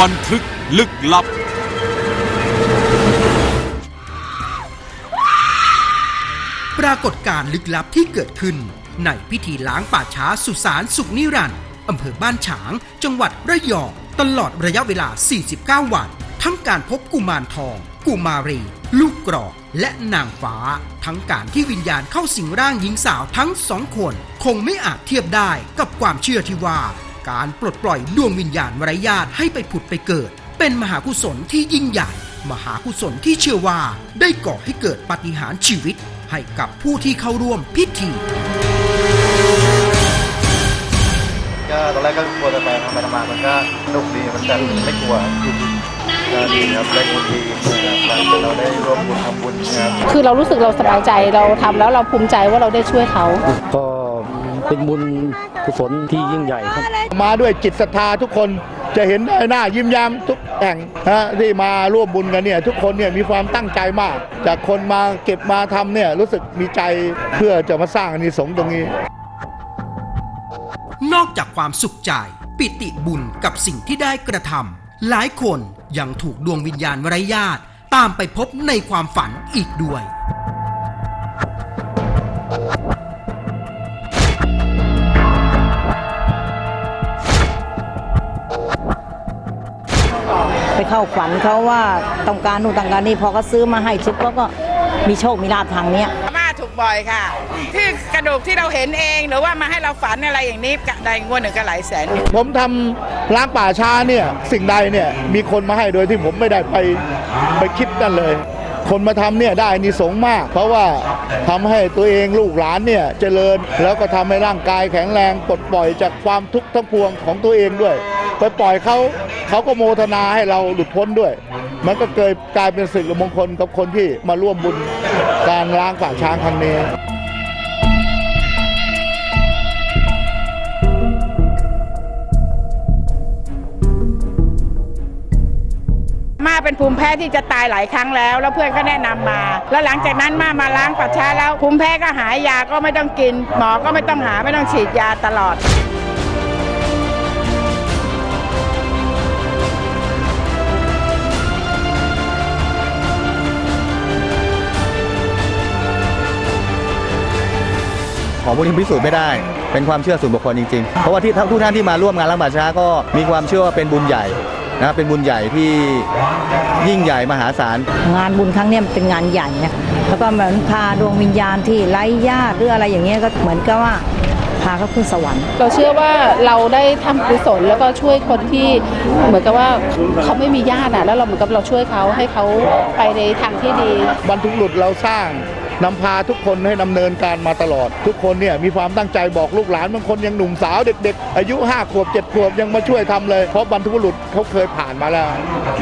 บันทึกลึกลับ ปรากฏการณ์ลึกลับที่เกิดขึ้น ในพิธีล้างป่าช้าสุสานสุขนิรันดร์อำเภอบ้านฉาง จังหวัดระยอง ตลอดระยะเวลา 49 วัน ทั้งการพบกุมารทอง กุมารี ลูกกรอกและนางฟ้า ทั้งการที่วิญญาณเข้าสิงร่างหญิงสาวทั้งสองคน คงไม่อาจเทียบได้กับความเชื่อที่ว่า การปลดปล่อยดวงวิญญาณไร้ญาติให้ไปผุดไปเกิด เป็นมหากุศลที่ยิ่งใหญ่ มหากุศลที่เชื่อว่าได้ก่อให้เกิดปาฏิหารย์ชีวิต ให้กับผู้ที่เข้าร่วมพิธีก็ตอนแรกก็กลัวจะไปทำไปทำมามันก็สนุกดีมันจะไม่กลัวก็ดีครับได้บุญดีนะครับเราได้ร่วมบุญทำบุญนะครับคือเรารู้สึกเราสบายใจเราทำแล้วเราภูมิใจว่าเราได้ช่วยเขาก็ เป็นบุญกุศลที่ยิ่งใหญ่ครับ มาด้วยจิตศรัทธาทุกคนจะเห็นได้หน้ายิ้มแย้มทุกแห่งฮะที่มาร่วมบุญกันเนี่ยทุกคนเนี่ยมีความตั้งใจมาก จากคนมาเก็บมาทำเนี่ยรู้สึกมีใจเพื่อจะมาสร้างอานิสงส์ตรงนี้ นอกจากความสุขใจปิติบุญกับสิ่งที่ได้กระทำหลายคนยังถูกดวงวิญญาณไร้ญาติตามไปพบในความฝันอีกด้วย เข้าฝันเขาว่าต้องการนู่นต้องการนี่พอเขาซื้อมาให้ชิปเขาก็มีโชคมีลาภทางเนี้ยอาม่าถูกบ่อยค่ะ ที่กระดูกที่เราเห็นเองหรือว่ามาให้เราฝันอะไรอย่างนี้ได้งวดหนึ่งก็หลายแสน ผมทำล้างป่าช้าเนี่ยสิ่งใดเนี่ยมีคนมาให้โดยที่ผมไม่ได้ไปไปคิดนั่นเลย คนมาทำเนี่ยได้อานิสงส์มาก เพราะว่าทำให้ตัวเองลูกหลานเนี่ยเจริญแล้วก็ทำให้ร่างกายแข็งแรงปลดปล่อยจากความทุกข์ทั้งปวงของตัวเองด้วย ไปปล่อยเขาเขาก็โมทนาให้เราหลุดพ้นด้วย มันก็เกิดกลายเป็นสิ่งมงคลกับคนที่มาร่วมบุญการล้างป่าช้างครั้งนี้มาเป็นภูมิแพ้ที่จะตายหลายครั้งแล้ว แล้วเพื่อนก็แนะนำมา แล้วหลังจากนั้นมามาล้างปัสช้าแล้วภูมิแพ้ก็หายยาก็ไม่ต้องกิน หมอก็ไม่ต้องหาไม่ต้องฉีดยาตลอด ของพวกนี้พิสูจน์ไม่ได้ เป็นความเชื่อส่วนบุคคลจริงๆ เพราะว่าที่ทุกท่านที่มาร่วมงานล้างป่าช้าก็มีความเชื่อว่าเป็นบุญใหญ่นะครับเป็นบุญใหญ่ที่ยิ่งใหญ่มหาศาล งานบุญครั้งเนี้ยมันเป็นงานใหญ่นะแล้วก็เหมือนพาดวงวิญญาณที่ไร้ญาติหรืออะไรอย่างเงี้ยก็เหมือนกับว่าพาเขาขึ้นสวรรค์ เราเชื่อว่าเราได้ทำกุศลแล้วก็ช่วยคนที่เหมือนกับว่าเขาไม่มีญาติอะแล้วเราเหมือนกับเราช่วยเขาให้เขาไปในทางที่ดีบรรทุกหลุดเราสร้าง นำพาทุกคนให้ดำเนินการมาตลอด ทุกคนเนี่ยมีความตั้งใจบอกลูกหลานบางคนยังหนุ่มสาวเด็ก ๆ อายุ5ขวบ7ขวบยังมาช่วยทำเลย เพราะบรรทุกหลุดเขาเคยผ่านมาแล้ว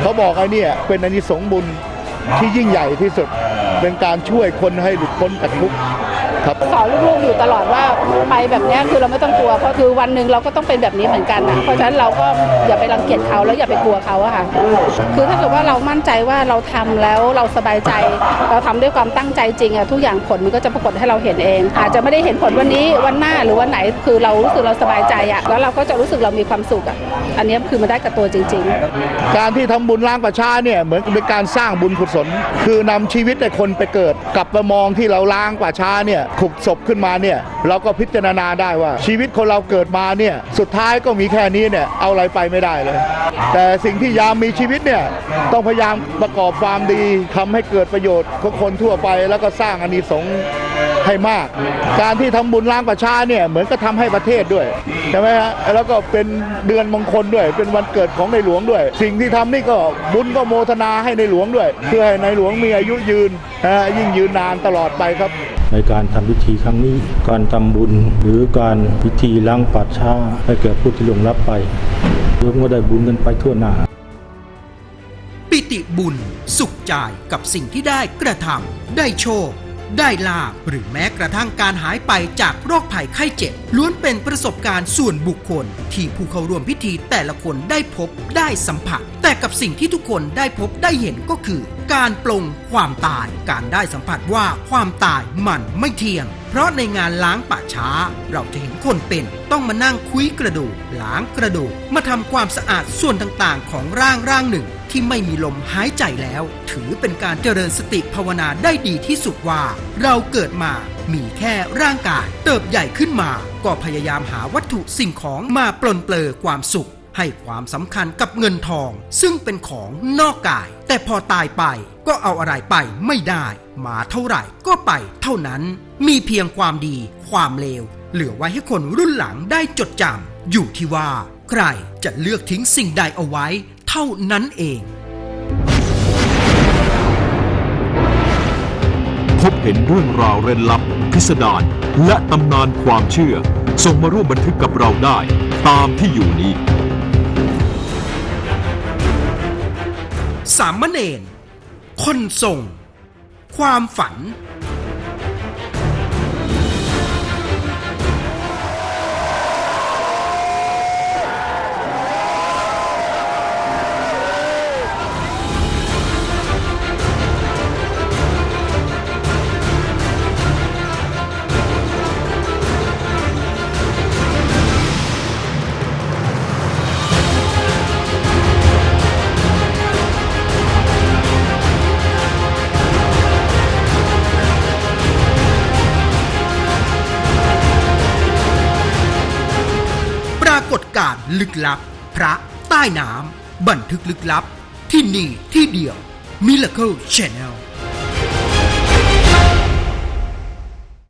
เขาบอกไอ้นี่เป็นอานิสงส์บุญที่ยิ่งใหญ่ที่สุด เป็นการช่วยคนให้หลุดพ้นจากทุกข์ สอนลูกๆอยู่ตลอดว่าไปแบบเนี้ยคือเราไม่ต้องกลัวเพราะคือวันหนึ่งเราก็ต้องเป็นแบบนี้เหมือนกันนะเพราะฉะนั้นเราก็อย่าไปรังเกียจเขาแล้วอย่าไปกลัวเขาอะค่ะคือถ้าเกิดว่าเรามั่นใจว่าเราทำแล้วเราสบายใจ เราทำด้วยความตั้งใจจริงอะทุกอย่างผลมันก็จะปรากฏให้เราเห็นเอง อาจจะไม่ได้เห็นผลวันนี้วันหน้าหรือวันไหนคือเรารู้สึกเราสบายใจอะแล้วเราก็จะรู้สึกเรามีความสุขอะอันเนี้ยคือมันได้กับตัวจริง ๆ การที่ทำบุญล้างประชาเนี่ยเหมือนกับเป็นการสร้างบุญกุศล คือนำชีวิตในคนไปเกิดกลับมามองที่เราล้างป่าช้าเนี่ยขุดศพขึ้นมาเนี่ยเราก็พิจารณาได้ว่า ชีวิตคนเราเกิดมาเนี่ยสุดท้ายก็มีแค่นี้เนี่ยเอาอะไรไปไม่ได้เลย แต่สิ่งที่ยามมีชีวิตเนี่ยต้องพยายามประกอบความดีทำให้เกิดประโยชน์กับคนทั่วไปแล้วก็สร้างอานิสงส์ ให้มาก การที่ทำบุญล้างประชาเนี่ยเหมือนก็ทำให้ประเทศด้วยใช่ไหมฮะแล้วก็เป็นเดือนมงคลด้วย เป็นวันเกิดของในหลวงด้วย สิ่งที่ทำนี่ก็บุญก็โมทนาให้ในหลวงด้วย เพื่อให้ในหลวงมีอายุยืนนะฮะยิ่งยืนนานตลอดไปครับในการทำพิธีครั้งนี้ การทำบุญหรือการพิธีล้างป่าช้าให้แก่ผู้ที่หลงรับไปรวมก็ได้บุญกันไปทั่วหน้า ปิติบุญ สุขใจกับสิ่งที่ได้กระทำได้โชค ได้ลาบหรือแม้กระทั่งการหายไปจากโรคภัยไข้เจ็บ ล้วนเป็นประสบการณ์ส่วนบุคคล ที่ผู้เข้าร่วมพิธีแต่ละคนได้พบได้สัมผัส แต่กับสิ่งที่ทุกคนได้พบได้เห็นก็คือ การปลงความตาย การได้สัมผัสว่าความตายมันไม่เที่ยง เพราะในงานล้างป่าช้า เราจะเห็นคนเป็นต้องมานั่งคุยกระดูกล้างกระดูกมาทำความสะอาดส่วนต่างๆ ของร่างร่างหนึ่ง ที่ไม่มีลมหายใจแล้ว ถือเป็นการเจริญสติภาวนาได้ดีที่สุดว่า เราเกิดมามีแค่ร่างกาย เติบใหญ่ขึ้นมา ก็พยายามหาวัตถุสิ่งของมาปลนเปลือความสุขให้ความสำคัญกับเงินทอง ซึ่งเป็นของนอกกาย แต่พอตายไปก็เอาอะไรไปไม่ได้ มาเท่าไหร่ก็ไปเท่านั้น มีเพียงความดี ความเลว เหลือไว้ให้คนรุ่นหลังได้จดจำอยู่ที่ว่า ใครจะเลือกทิ้งสิ่งใดเอาไว้ เท่านั้นเอง พบเห็นเรื่องราวเร้นลับ พิสดารและตำนานความเชื่อ ส่งมาร่วมบันทึกกับเราได้ ตามที่อยู่นี้ สามเณรคนส่ง ความฝันากฏการณ์ลึกลับ พระใต้น้ำบันทึกลึกลับ ที่นี่ที่เดียว Miracle Channel